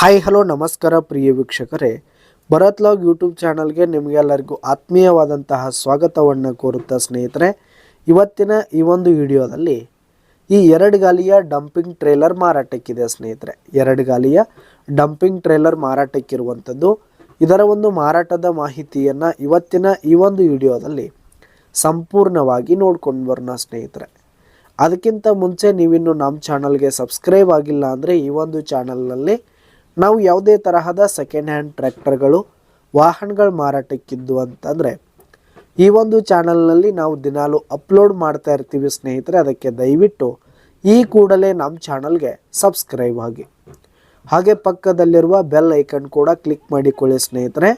Hi hello ನಮಸ್ಕಾರ ಪ್ರಿಯ ವೀಕ್ಷಕರೇ. Bharat log YouTube ಚಾನಲ್ಗೆ ನಿಮಗೆಲ್ಲರಿಗೂ ಆತ್ಮೀಯವಾದಂತಹ ಸ್ವಾಗತವನ್ನು ಕೋರುತ್ತಾ ಸ್ನೇಹಿತರೆ. ಇವತ್ತಿನ ಈ ಒಂದು ವಿಡಿಯೋದಲ್ಲಿ ಈ ಎರಡು ಗಾಲಿಯ ಡಂಪಿಂಗ್ ಟ್ರೇಲರ್ ಮಾರಾಟಕ್ಕಿದೆ ಸ್ನೇಹಿತರೆ. ಎರಡು ಗಾಲಿಯ ಡಂಪಿಂಗ್ ಟ್ರೇಲರ್ ಮಾರಾಟಕ್ಕಿರುವಂಥದ್ದು. ಇದರ ಒಂದು ಮಾರಾಟದ ಮಾಹಿತಿಯನ್ನು ಇವತ್ತಿನ ಈ ಒಂದು ವಿಡಿಯೋದಲ್ಲಿ ಸಂಪೂರ್ಣವಾಗಿ ನೋಡ್ಕೊಂಡು ಬರೋಣ ಸ್ನೇಹಿತರೆ. ಅದಕ್ಕಿಂತ ಮುಂಚೆ ನೀವಿನ್ನು ನಮ್ಮ ಚಾನಲ್ಗೆ ಸಬ್ಸ್ಕ್ರೈಬ್ ಆಗಿಲ್ಲ ಅಂದರೆ ಈ ಒಂದು ಚಾನಲ್ನಲ್ಲಿ ನಾವು ಯಾವುದೇ ತರಹದ ಸೆಕೆಂಡ್ ಹ್ಯಾಂಡ್ ಟ್ರ್ಯಾಕ್ಟರ್ಗಳು ವಾಹನಗಳ ಮಾರಾಟಕ್ಕಿದ್ದು ಅಂತಂದರೆ, ಈ ಒಂದು ಚಾನಲ್ನಲ್ಲಿ ನಾವು ದಿನಾಲು ಅಪ್ಲೋಡ್ ಮಾಡ್ತಾ ಇರ್ತೀವಿ ಸ್ನೇಹಿತರೆ, ಅದಕ್ಕೆ ದಯವಿಟ್ಟು ಈ ಕೂಡಲೇ ನಮ್ಮ ಚಾನಲ್ಗೆ ಸಬ್ಸ್ಕ್ರೈಬ್ ಆಗಿ. ಹಾಗೆ ಪಕ್ಕದಲ್ಲಿರುವ ಬೆಲ್ ಐಕನ್ ಕೂಡ ಕ್ಲಿಕ್ ಮಾಡಿಕೊಳ್ಳಿ ಸ್ನೇಹಿತರೆ.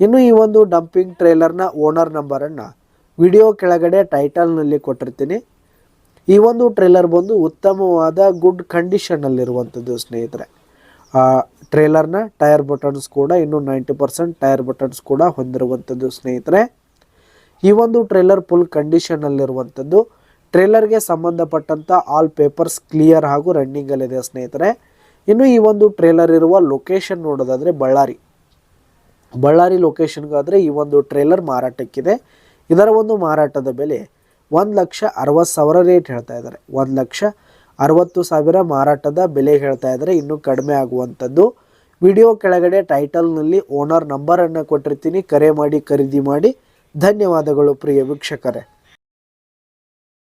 ಇನ್ನು ಈ ಒಂದು ಡಂಪಿಂಗ್ ಟ್ರೇಲರ್ನ ಓನರ್ ನಂಬರನ್ನು ವಿಡಿಯೋ ಕೆಳಗಡೆ ಟೈಟಲ್ನಲ್ಲಿ ಕೊಟ್ಟಿರ್ತೀನಿ. ಈ ಒಂದು ಟ್ರೇಲರ್ ಬಂದು ಉತ್ತಮವಾದ ಗುಡ್ ಕಂಡೀಷನ್ನಲ್ಲಿರುವಂಥದ್ದು ಸ್ನೇಹಿತರೆ. ಟ್ರೇಲರ್ನ ಟೈರ್ ಬಟನ್ಸ್ ಕೂಡ ಇನ್ನು ನೈಂಟಿ ಪರ್ಸೆಂಟ್ ಟೈರ್ ಬಟನ್ಸ್ ಕೂಡ ಹೊಂದಿರುವಂಥದ್ದು ಸ್ನೇಹಿತರೆ. ಈ ಒಂದು ಟ್ರೇಲರ್ ಫುಲ್ ಕಂಡೀಷನಲ್ಲಿರುವಂಥದ್ದು ಟ್ರೇಲರ್ಗೆ ಸಂಬಂಧಪಟ್ಟಂಥ ಆಲ್ ಪೇಪರ್ಸ್ ಕ್ಲಿಯರ್ ಹಾಗೂ ರನ್ನಿಂಗಲ್ಲಿದೆ ಸ್ನೇಹಿತರೆ. ಇನ್ನು ಈ ಒಂದು ಟ್ರೇಲರ್ ಇರುವ ಲೊಕೇಶನ್ ನೋಡೋದಾದರೆ ಬಳ್ಳಾರಿ. ಬಳ್ಳಾರಿ ಲೊಕೇಶನ್ಗಾದರೆ ಈ ಒಂದು ಟ್ರೇಲರ್ ಮಾರಾಟಕ್ಕಿದೆ. ಇದರ ಒಂದು ಮಾರಾಟದ ಬೆಲೆ ಒಂದು ಲಕ್ಷ ಅರವತ್ತು ಸಾವಿರ ರೇಟ್ ಹೇಳ್ತಾ ಇದ್ದಾರೆ. ಒಂದು ಲಕ್ಷ ಅರವತ್ತು ಸಾವಿರ ಮಾರಾಟದ ಬೆಲೆ ಹೇಳ್ತಾ ಇದ್ದಾರೆ. ಇನ್ನೂ ಕಡಿಮೆ ಆಗುವಂಥದ್ದು. ವಿಡಿಯೋ ಕೆಳಗಡೆ ಟೈಟಲ್ನಲ್ಲಿ ಓನರ್ ನಂಬರನ್ನು ಕೊಟ್ಟಿರ್ತೀನಿ. ಕರೆ ಮಾಡಿ, ಖರೀದಿ ಮಾಡಿ. ಧನ್ಯವಾದಗಳು ಪ್ರಿಯ ವೀಕ್ಷಕರೇ.